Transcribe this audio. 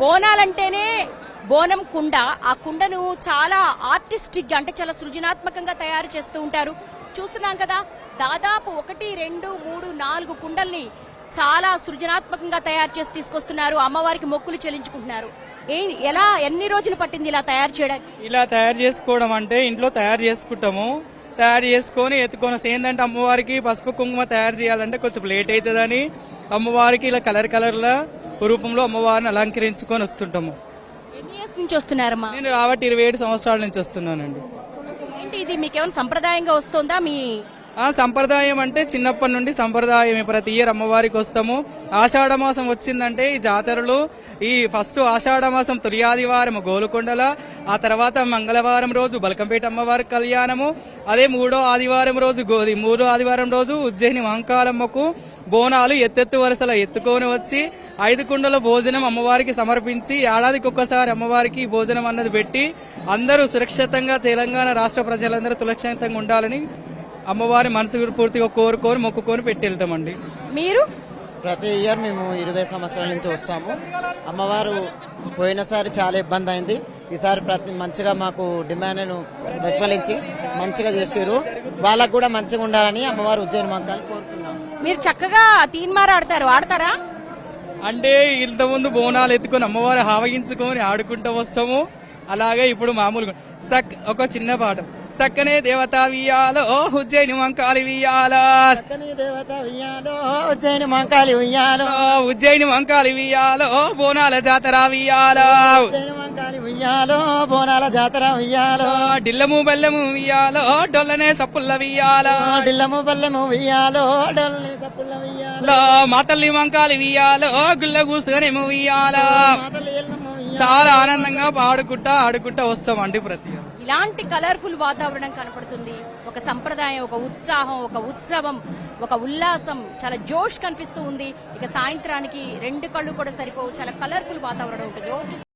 బోనాలంటేనే బోనం కుండ. ఆ కుండను చాలా ఆర్టిస్టిక్ అంటే చాలా సృజనాత్మకంగా తయారు చేస్తూ ఉంటారు. చూస్తున్నాం కదా దాదాపు ఒకటి రెండు మూడు నాలుగు కుండల్ని చాలా సృజనాత్మకంగా తయారు చేసి తీసుకొస్తున్నారు. అమ్మవారికి మొక్కులు చెల్లించుకుంటున్నారు. ఏ ఎలా ఎన్ని రోజులు పట్టింది ఇలా తయారు చేయడానికి ఇలా తయారు చేసుకోవడం అంటే ఇంట్లో తయారు చేసుకుంటాము. తయారు చేసుకొని ఎత్తుకొని ఏంటంటే అమ్మవారికి పసుపు కుంకుమ తయారు చేయాలంటే కొంచెం లేట్ అవుతుందని అమ్మవారికి ఇలా కలర్ కలర్లో రూపంలో అమ్మవారిని అలంకరించుకొని వస్తుంటాము. ఎన్ని ఇయర్స్ నుంచి వస్తున్నారమ్మా? నేను రాబట్టి ఇరవై ఏడు సంవత్సరాల నుంచి వస్తున్నానండి. ఏంటి ఇది? మీకేమైనా సంప్రదాయంగా వస్తుందా? మీ ఆ సంప్రదాయం అంటే చిన్నప్పటి నుండి సంప్రదాయం ప్రతి ఇయర్ అమ్మవారికి వస్తాము. ఆషాఢ మాసం వచ్చిందంటే ఈ జాతరలు ఈ ఫస్ట్ ఆషాఢ మాసం తొలి ఆదివారం గోలుకొండల ఆ తర్వాత మంగళవారం రోజు బలకంపేట అమ్మవారి కళ్యాణము అదే మూడో ఆదివారం రోజు గోది మూడో ఆదివారం రోజు ఉజ్జయిని మహంకాలమ్మకు బోనాలు ఎత్తెత్తు వరుసల ఎత్తుకొని వచ్చి ఐదు కుండల భోజనం అమ్మవారికి సమర్పించి ఏడాదికి ఒక్కసారి అమ్మవారికి భోజనం అన్నది పెట్టి అందరూ సురక్షితంగా తెలంగాణ రాష్ట్ర ప్రజలందరూ సురక్షితంగా ఉండాలని అమ్మవారి మనసు పూర్తిగా కోరుకొని మొక్కుకొని పెట్టి వెళ్తామండి మీరు? ప్రతి ఇయర్ మేము ఇరవై సంవత్సరాల నుంచి వస్తాము. అమ్మవారు పోయినసారి చాలా ఇబ్బంది అయింది. ఈసారి ప్రతి మంచిగా మాకు డిమాండ్ను ప్రతిఫలించి మంచిగా చేసారు వాళ్ళకు కూడా మంచిగా ఉండాలని అమ్మవారు ఉజ్జయిని మంకాలు కోరుతున్నాం మీరు చక్కగా తీన్మార్ ఆడతారు. ఆడతారా? అంటే ఇంతకుముందు బోనాలు ఎత్తుకొని అమ్మవారి ఆవగించుకొని ఆడుకుంటూ వస్తాము. అలాగే ఇప్పుడు మామూలుగా సక్ ఒక చిన్న పాట సక్కనే దేవత వియాలో ఉజ్జయిని వంకాలి వియాలా ఉజ్జయిని మంకాలి ఉయ్యాలో ఉజ్జయిని వంకాలి వియాలో బోనాల జాతర వియాలో జాతర ఉయ్యాలో. డిల్లము బెల్లము వియాలో డొల్లనే సప్పుల్ల వియాలా డిల్లము బల్లెము ఉయ్యాలో డొల్లని సప్పుల ఉయ్యాలో. లో మా తల్లి వంకాలి వియాలో గుల్ల ఏళ్ళము ఉయ్యాలో. చాలా ఆనందంగా ఆడుకుంటా ఆడుకుంటా వస్తామండి ప్రతి. ఇలాంటి కలర్ఫుల్ వాతావరణం కనపడుతుంది. ఒక సంప్రదాయం ఒక ఉత్సాహం ఒక ఉత్సవం ఒక ఉల్లాసం చాలా జోష్ కనిపిస్తూ ఉంది. ఇక సాయంత్రానికి రెండు కళ్ళు కూడా సరిపోవు. చాలా కలర్ఫుల్ వాతావరణం ఉంటుంది.